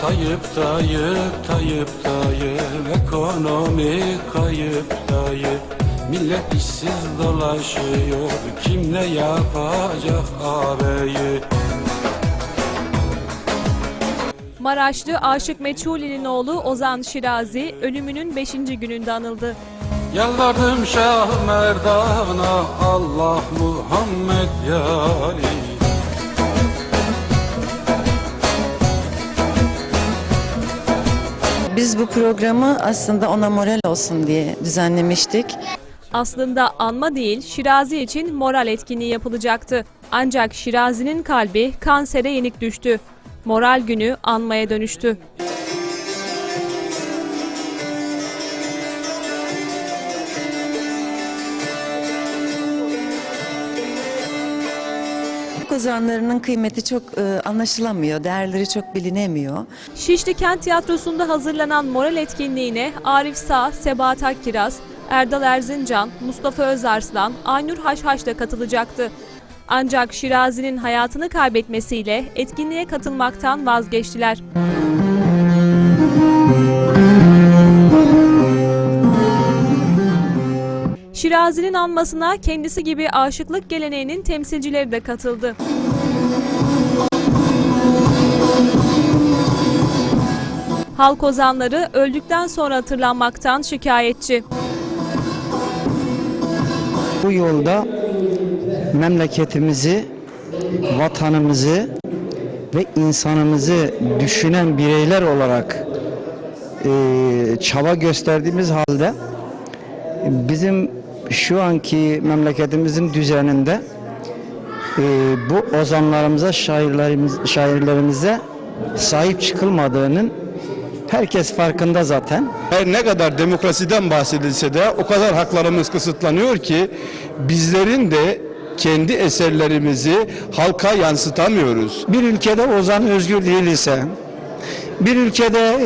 Tayyip Tayyip Tayyip Tayyip Ekonomi kayıp Tayyip Millet işsiz dolaşıyor Kim ne yapacak ağabeyi Maraşlı Aşık Meçhuli'nin oğlu Ozan Şirazi ölümünün 5. gününde anıldı. Yalvardım Şah Merdan'a Allah Muhammed ya Biz bu programı aslında ona moral olsun diye düzenlemiştik. Aslında anma değil Şirazi için moral etkinliği yapılacaktı. Ancak Şirazi'nin kalbi kansere yenik düştü. Moral günü anmaya dönüştü. Türk ozanlarının kıymeti çok e, anlaşılamıyor, değerleri çok bilinemiyor. Şişli Kent Tiyatrosu'nda hazırlanan moral etkinliğine Arif Sağ, Sebahat Akkiraz, Erdal Erzincan, Mustafa Özarslan, Aynur Haşhaş da katılacaktı. Ancak Şirazi'nin hayatını kaybetmesiyle etkinliğe katılmaktan vazgeçtiler. Şirazi'nin anmasına kendisi gibi aşıklık geleneğinin temsilcileri de katıldı. Halk ozanları öldükten sonra hatırlanmaktan şikayetçi. Bu yolda memleketimizi, vatanımızı ve insanımızı düşünen bireyler olarak e, çaba gösterdiğimiz halde bizim şu anki memleketimizin düzeninde e, bu ozanlarımıza, şairlerimiz, şairlerimize sahip çıkılmadığının herkes farkında zaten. Her ne kadar demokrasiden bahsedilse de o kadar haklarımız kısıtlanıyor ki bizlerin de kendi eserlerimizi halka yansıtamıyoruz. bir ülkede ozan özgür değil ise, bir ülkede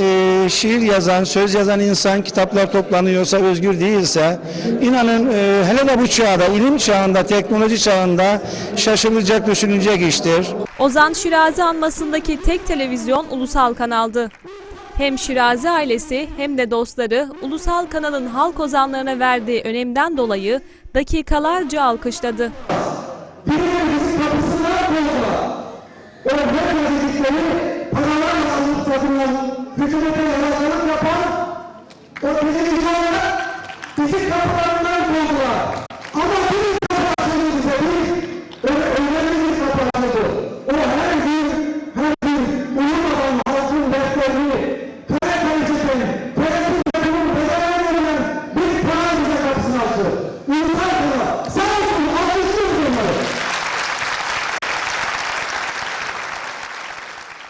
e, şiir yazan, söz yazan insan kitaplar toplanıyorsa, özgür değilse, inanın e, hele de bu çağda, ilim çağında, teknoloji çağında şaşılacak, düşünülecek iştir. Ozan Şirazi anmasındaki tek televizyon ulusal kanaldı. Hem Şirazi ailesi hem de dostları ulusal kanalın halk ozanlarına verdiği önemden dolayı dakikalarca alkışladı. రావాల్సిన బిజెపి ఎవరైనా తప్ప ఒక బిజెపి తీసుకురావడం కోరుతున్నారు